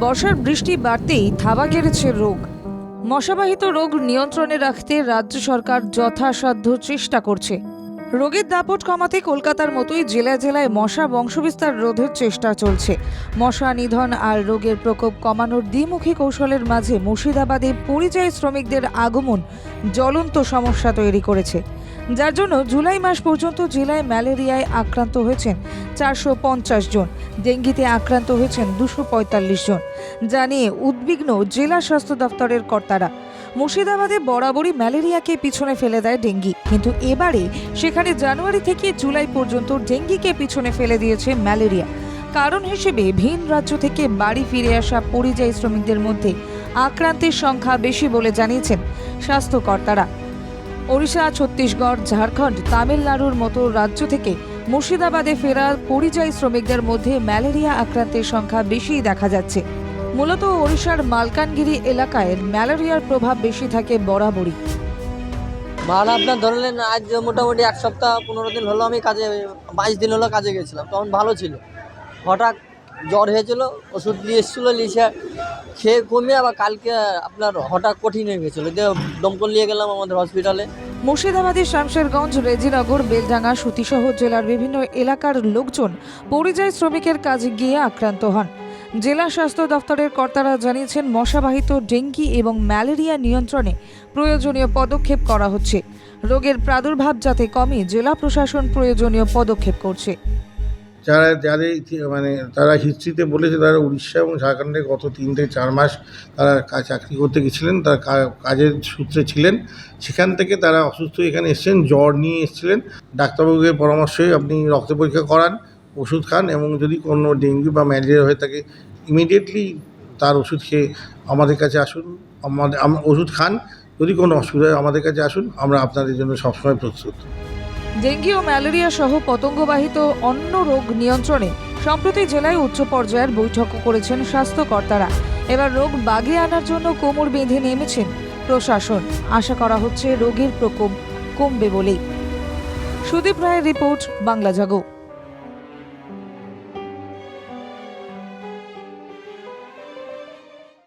বর্ষার বৃষ্টি বাড়তেই থাবা কেড়েছে রোগ। মশাবাহিত রোগ নিয়ন্ত্রণে রাখতে রাজ্য সরকার যথাসাধ্য চেষ্টা করছে। রোগের দাপট কমাতে কলকাতার মতোই জেলায় জেলায় মশা বংশবিস্তার রোধের চেষ্টা চলছে। মশা নিধন আর রোগের প্রকোপ কমানোর দ্বিমুখী কৌশলের মাঝে মুর্শিদাবাদে পরিযায়ী শ্রমিকদের আগমন জ্বলন্ত সমস্যা তৈরি করেছে। যার জন্য জুলাই মাস পর্যন্ত জেলায় ম্যালেরিয়ায় আক্রান্ত হয়েছেন চারশো পঞ্চাশ জন, ডেঙ্গিতে আক্রান্ত হয়েছেন দুশো পঁয়তাল্লিশ জন। যা নিয়ে উদ্বিগ্ন জেলা স্বাস্থ্য দপ্তরের কর্তারা। মুর্শিদাবাদে বরাবরই ম্যালেরিয়াকে পিছনে ফেলে দেয় ডেঙ্গি। কিন্তু এবারে সেখানে জানুয়ারি থেকে জুলাই পর্যন্ত ডেঙ্গিকে পিছনে ফেলে দিয়েছে ম্যালেরিয়া। কারণ হিসেবে ভিন রাজ্য থেকে বাড়ি ফিরে আসা পরিযায়ী শ্রমিকদের মধ্যে আক্রান্তের সংখ্যা বেশি বলে জানিয়েছেন স্বাস্থ্যকর্তারা। ওড়িশা, ছত্তিশগড়, ঝাড়খণ্ড, তামিলনাড়ুর মতো রাজ্য থেকে মুর্শিদাবাদে ফেরা পরিযায়ী শ্রমিকদের মধ্যে ম্যালেরিয়া আক্রান্তের সংখ্যা বেশিই দেখা যাচ্ছে। মূলত ওড়িশার মালকানগিরি এলাকায় ম্যালেরিয়ার প্রভাব বেশি থাকে বরাবরই। মাল আপনার ধরলেন আজ মোটামুটি এক সপ্তাহ পনেরো দিন হলো আমি কাজে বাইশ দিন হলো কাজে গেছিলাম তখন ভালো ছিল। হঠাৎ জ্বর হয়েছিল ওষুধ নিয়ে এসেছিল লিসে খেয়ে কমে আবার কালকে আপনার হঠাৎ কঠিন হয়ে গেছিল। দিয়ে দমকল নিয়ে গেলাম আমাদের হসপিটালে। মুর্শিদাবাদের শামশেরগঞ্জ রেজিনগর বেলডাঙ্গা সুতিসহ জেলার বিভিন্ন এলাকার লোকজন পরিযায়ী শ্রমিকের কাজে গিয়ে আক্রান্ত হন। জেলা স্বাস্থ্য দপ্তরের কর্তারা জানিয়েছেন, মশাবাহিত ডেঙ্গি এবং ম্যালেরিয়া নিয়ন্ত্রণে প্রয়োজনীয় পদক্ষেপ করা হচ্ছে। রোগের প্রাদুর্ভাব যাতে কমে, জেলা প্রশাসন প্রয়োজনীয় পদক্ষেপ করছে। যারা, যাদের মানে তারা হিস্ট্রিতে বলেছে, তারা উড়িষ্যা এবং ঝাড়খণ্ডে গত তিন থেকে চার মাস তারা চাকরি করতে গেছিলেন, তারা কাজের সূত্রে ছিলেন। সেখান থেকে তারা অসুস্থ এখানে এসেছেন, জ্বর নিয়ে এসেছিলেন। ডাক্তারবাবুকে পরামর্শে আপনি রক্ত পরীক্ষা করান। ওষুধ খান এবং যদি কোনো ডেঙ্গু বা ম্যালেরিয়া হয়ে থাকে ইমিডিয়েটলি তার ওষুধ খেয়ে আমাদের কাছে আসুন। আমাদের ওষুধ খান। যদি কোনো অসুবিধা হয় আমাদের কাছে আসুন, আমরা আপনাদের জন্য সবসময় প্রস্তুত। ডেঙ্গি ও ম্যালেরিয়া সহ পতঙ্গবাহিত অন্য রোগ নিয়ন্ত্রণে সম্প্রতি জেলায় উচ্চ পর্যায়ের বৈঠক করেছেন স্বাস্থ্যকর্তারা। এবার রোগ বাগে আনার জন্য কোমর বেঁধে নেমেছেন প্রশাসন। আশা করা হচ্ছে রোগের প্রকোপ কমবে বলেই। সুদীপ রায়ের রিপোর্ট, বাংলা জাগো।